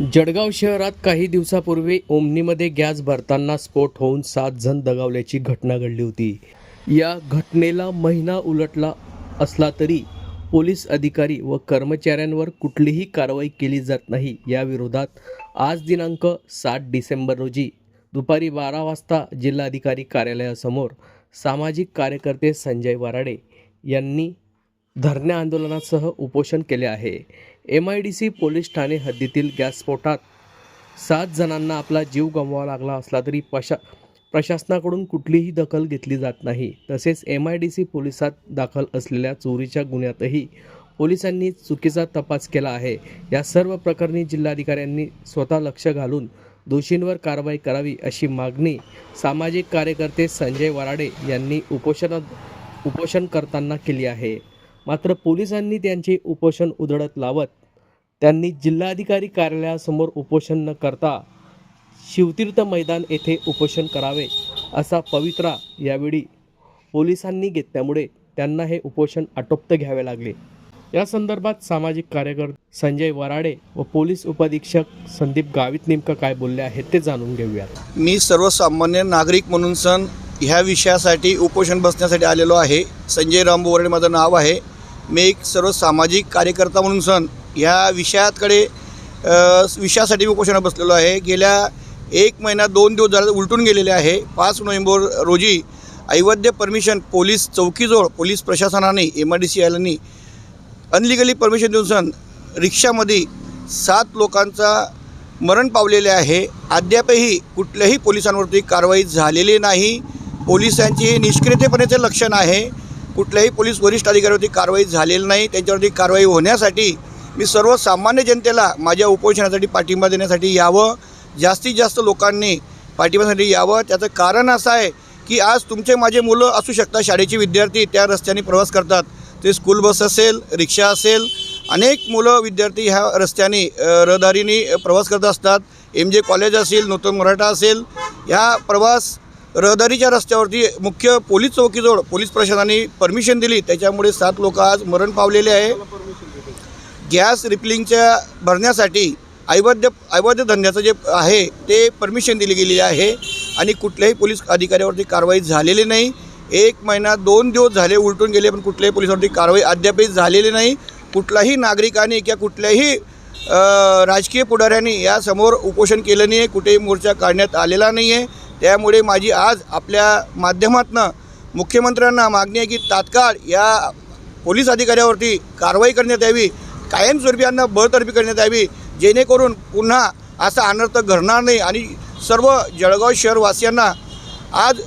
जळगाव शहरात काही दिवसापूर्वी ओमनीमध्ये गॅस भरताना स्फोट होऊन सात जण दगावल्याची घटना घडली होती. या घटनेला महिना उलटला असला तरी पोलीस अधिकारी व कर्मचाऱ्यांवर कुठलीही कारवाई केली जात नाही याविरोधात आज दिनांक सात डिसेंबर रोजी दुपारी बारा वाजता जिल्हाधिकारी कार्यालयासमोर सामाजिक कार्यकर्ते संजय वराडे यांनी धरणे आंदोलनासह उपोषण केले आहे. M I D C police Thane हद्दीतील गॅसस्फोटात सात जणांना आपला जीव गमवावा लागला असला तरी प्रशा प्रशासनाकडून कुठलीही दखल घेतली जात नाही. तसेच एम आय डी सी पोलिसात दाखल असलेल्या चोरीच्या गुन्ह्यातही पोलिसांनी चुकीचा तपास केला आहे. या सर्व प्रकरणी जिल्हाधिकाऱ्यांनी स्वतः लक्ष घालून दोषींवर कारवाई करावी अशी मागणी सामाजिक कार्यकर्ते संजय वराडे यांनी उपोषणात उपोषण करताना केली आहे. मात्र पोलिसांनी त्यांचे उपोषण उधळत लावत त्यांनी जिल्हाधिकारी कार्यालयासमोर उपोषण न करता शिवतीर्थ मैदान येथे उपोषण करावे असा पवित्रा यावेळी पोलिसांनी घेतल्यामुळे त्यांना हे उपोषण आटोपत घ्यावे लागले. या संदर्भात सामाजिक कार्यकर्ते संजय वराडे व पोलीस उपाधीक्षक संदीप गावित नेमकं काय बोलले आहेत ते जाणून घेऊयात. मी सर्वसामान्य नागरिक म्हणून सण ह्या विषयासाठी उपोषण बसण्यासाठी आलेलो आहे. संजय रामबू वरडे माझं नाव आहे. मी एक सर्व सामाजिक कार्यकर्ता म्हणून सण ह्या विषयाकडे विषयासाठी उपोषणात बसलेलो आहे. गेल्या एक महिना दोन दिवस झाले उलटून गेलेले आहे. पाच नोव्हेंबर रोजी अवैध परमिशन पोलीस चौकीजवळ पोलीस प्रशासनाने एम आय डी सी आयलांनी अनलिगली परमिशन देऊन सन रिक्षामध्ये सात लोकांचा मरण पावलेले आहे. अद्यापही कुठल्याही पोलिसांवरती कारवाई झालेली नाही. पोलिसांची निष्क्रियतेपणाचे लक्षण आहे. कुठल्याही पोलीस वरिष्ठ अधिकाऱ्यावरती कारवाई झालेली नाही. त्यांच्यावरती कारवाई होण्यासाठी मी सर्वसामान्य जनतेला माझ्या उपोषणासाठी पाठिंबा देण्यासाठी यावं जास्तीत जास्त लोकांनी पाठिंबासाठी यावं. त्याचं कारण असं आहे की आज तुमचे माझे मुलं असू शकतात शाळेचे विद्यार्थी त्या रस्त्याने प्रवास करतात. ते स्कूल बस असेल रिक्षा असेल अनेक मुलं विद्यार्थी ह्या रस्त्याने रहदारीने प्रवास करत असतात. एम जे कॉलेज असेल नूतन मराठा असेल ह्या प्रवास रहदारीच्या रस्त्यावरती मुख्य पोलीस चौकीजवळ पोलीस प्रशासनाने परमिशन दिली. त्याच्यामुळे सात लोक आज मरण पावलेले आहे. गॅस रिफिलिंगच्या भरण्यासाठी अवैध अवैध धंद्याचं जे आहे ते परमिशन दिली गेलेली आहे आणि कुठल्याही पोलीस अधिकाऱ्यावरती कारवाई झालेली नाही. एक महिना दोन दिवस झाले उलटून गेले पण कुठल्याही पोलिसावरती कारवाई अद्यापही झालेली नाही. कुठलाही नागरिकाने किंवा कुठल्याही राजकीय पुढाऱ्यांनी यासमोर उपोषण केलं नाही आहे कुठेही मोर्चा काढण्यात आलेला नाही आहे त्यामुळे माझी आज आपल्या माध्यमातनं मुख्यमंत्र्यांना मागणी आहे की तात्काळ या पोलीस अधिकाऱ्यावरती कारवाई करण्यात यावी. कायमस्वरूपी यांना बळतर्फी करण्यात यावी जेणेकरून पुन्हा असा अनर्थ घडणार नाही. आणि सर्व जळगाव शहरवासियांना आज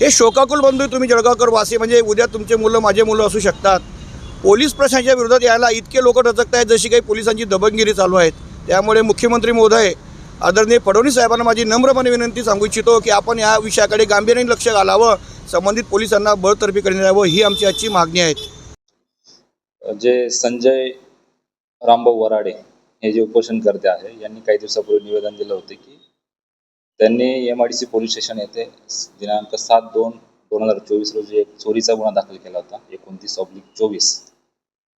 हे शोकाकुल बंधू तुम्ही जळगावकर वासी म्हणजे उद्या तुमचे मुलं माझे मुलं असू शकतात. पोलीस प्रशासनाच्या विरोधात यायला इतके लोक रचकत आहेत जशी काही पोलिसांची दबंगिरी चालू आहेत. त्यामुळे मुख्यमंत्री महोदय आदरणीय फडणवीस साहेबांना माझी नम्रपणे विनंती सांगू इच्छितो की आपण या विषयाकडे गांभीर्याने लक्ष घालावं संबंधित पोलिसांना बळतर्फी करण्यात यावं ही आमची आजची मागणी आहे. जे संजय रामभाऊ वराडे हे जे उपोषणकर्ते आहे यांनी काही दिवसापूर्वी निवेदन दिलं होते की त्यांनी M I D C police station येथे दिनांक सात दोन दोन हजार चोवीस रोजी एक चोरीचा गुन्हा दाखल केला होता एकोणतीस ऑब्लिक चोवीस.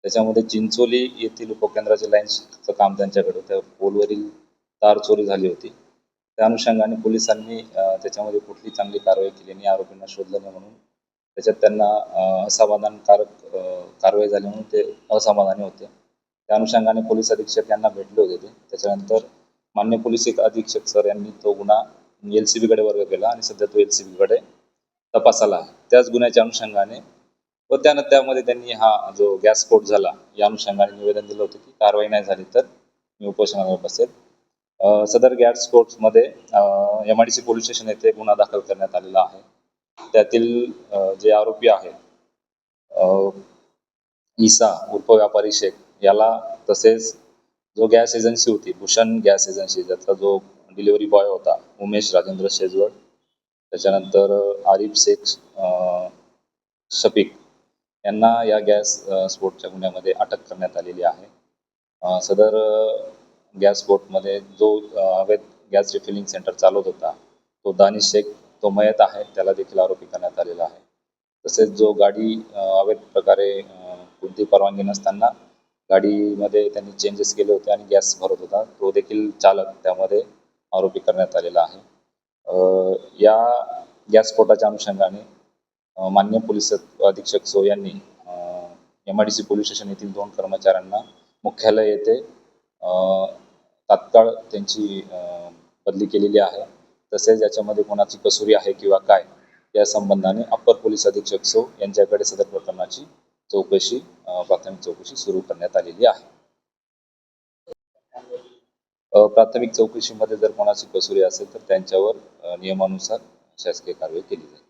त्याच्यामध्ये चिंचोली येथील उपकेंद्राचे लाईन्सचं काम त्यांच्याकडे त्या पोलवरील तार चोरी झाली होती. त्या अनुषंगाने पोलिसांनी त्याच्यामध्ये कुठली चांगली कारवाई केली आणि आरोपींना शोधलं नाही म्हणून त्याच्यात त्यांना असमाधानकारक कारवाई झाली म्हणून ते असमाधानी होते. त्या अनुषंगाने पोलीस अधीक्षक यांना भेटले होते ते. त्याच्यानंतर मान्य पोलीस एक अधीक्षक सर यांनी तो गुन्हा एल सी बीकडे वर्ग केला आणि सध्या तो एल सी बीकडे तपासाला आहे. त्याच गुन्ह्याच्या अनुषंगाने व त्यानं त्यामध्ये त्यांनी हा जो गॅस स्फोट झाला या अनुषंगाने निवेदन दिलं होतं की कारवाई नाही झाली तर मी उपोषणावर बसेल. सदर gas स्फोटमध्ये M I D C police station येथे गुन्हा दाखल करण्यात आलेला आहे. त्यातील जे आरोपी आहेत ईसा उर्फ व्यापारी शेख याला तसेच जो गॅस एजन्सी होती भूषण गॅस एजन्सी ज्याचा जो डिलिव्हरी बॉय होता उमेश राजेंद्र शेजवड त्याच्यानंतर आरिफ शेख अं, शफीक यांना या गॅस स्फोटच्या गुन्ह्यामध्ये अटक करण्यात आलेली आहे. सदर गॅस स्फोटमध्ये जो अवैध गॅस रिफिलिंग सेंटर चालवत होता तो दानिश शेख तो मयत आहे त्याला देखील आरोपी करण्यात आलेला आहे. तसेच जो गाडी अवैध प्रकारे कोणती परवानगी नसताना गाडीमध्ये त्यांनी चेंजेस केले होते आणि गॅस भरत होता. तो देखील चालक त्यामध्ये आरोपी करण्यात आलेला आहे. या गॅस स्फोटाच्या अनुषंगाने मान्य पोलीस अधीक्षक सो यांनी M I D C police station येथील दोन कर्मचाऱ्यांना मुख्यालय येथे तात्काळ त्यांची बदली केलेली आहे. तसेच याच्यामध्ये कोणाची कसुरी आहे किंवा काय या संबंधाने अप्पर पोलीस अधीक्षक सो यांच्याकडे सदर प्रकरणाची चौकशी प्राथमिक चौकशी सुरू करण्यात आलेली आहे. प्राथमिक चौकशीमध्ये जर कोणाची कसुरी असेल तर त्यांच्यावर नियमानुसार शासकीय कारवाई केली जाईल.